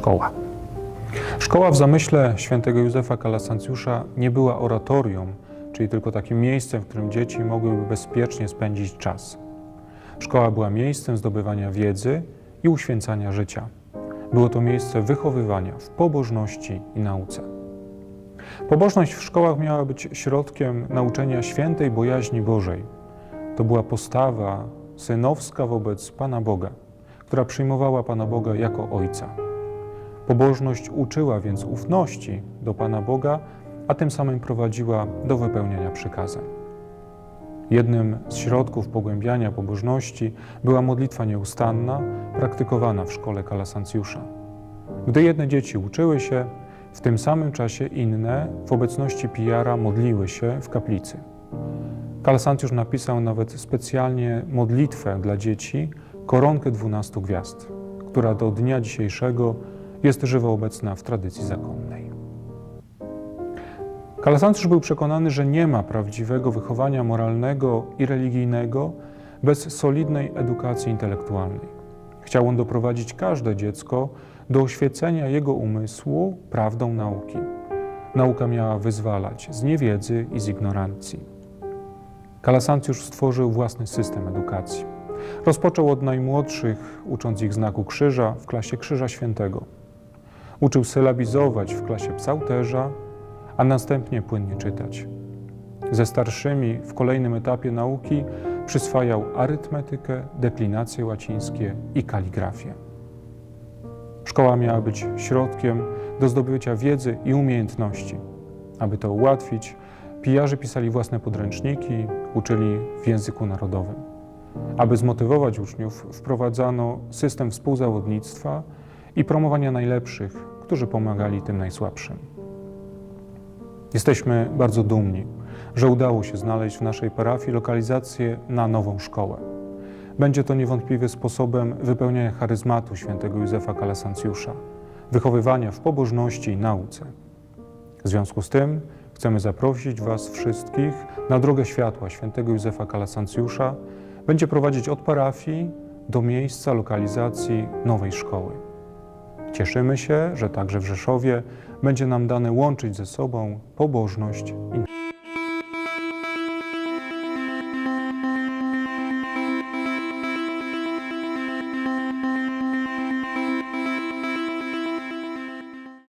Szkoła. Szkoła w zamyśle świętego Józefa Kalasancjusza nie była oratorium, czyli tylko takim miejscem, w którym dzieci mogłyby bezpiecznie spędzić czas. Szkoła była miejscem zdobywania wiedzy i uświęcania życia. Było to miejsce wychowywania w pobożności i nauce. Pobożność w szkołach miała być środkiem nauczenia świętej bojaźni Bożej. To była postawa synowska wobec Pana Boga, która przyjmowała Pana Boga jako Ojca. Pobożność uczyła więc ufności do Pana Boga, a tym samym prowadziła do wypełniania przykazań. Jednym z środków pogłębiania pobożności była modlitwa nieustanna, praktykowana w szkole Kalasancjusza. Gdy jedne dzieci uczyły się, w tym samym czasie inne w obecności pijara modliły się w kaplicy. Kalasancjusz napisał nawet specjalnie modlitwę dla dzieci, koronkę dwunastu gwiazd, która do dnia dzisiejszego jest żywo obecna w tradycji zakonnej. Kalasancjusz był przekonany, że nie ma prawdziwego wychowania moralnego i religijnego bez solidnej edukacji intelektualnej. Chciał on doprowadzić każde dziecko do oświecenia jego umysłu prawdą nauki. Nauka miała wyzwalać z niewiedzy i z ignorancji. Kalasancjusz stworzył własny system edukacji. Rozpoczął od najmłodszych, ucząc ich znaku krzyża w klasie Krzyża Świętego. Uczył sylabizować w klasie psałterza, a następnie płynnie czytać. Ze starszymi w kolejnym etapie nauki przyswajał arytmetykę, deklinacje łacińskie i kaligrafię. Szkoła miała być środkiem do zdobycia wiedzy i umiejętności. Aby to ułatwić, pijarzy pisali własne podręczniki, uczyli w języku narodowym. Aby zmotywować uczniów, wprowadzano system współzawodnictwa i promowania najlepszych, którzy pomagali tym najsłabszym. Jesteśmy bardzo dumni, że udało się znaleźć w naszej parafii lokalizację na nową szkołę. Będzie to niewątpliwie sposobem wypełniania charyzmatu świętego Józefa Kalasancjusza, wychowywania w pobożności i nauce. W związku z tym chcemy zaprosić Was wszystkich na drogę światła świętego Józefa Kalasancjusza. Będzie prowadzić od parafii do miejsca lokalizacji nowej szkoły. Cieszymy się, że także w Rzeszowie będzie nam dane łączyć ze sobą pobożność i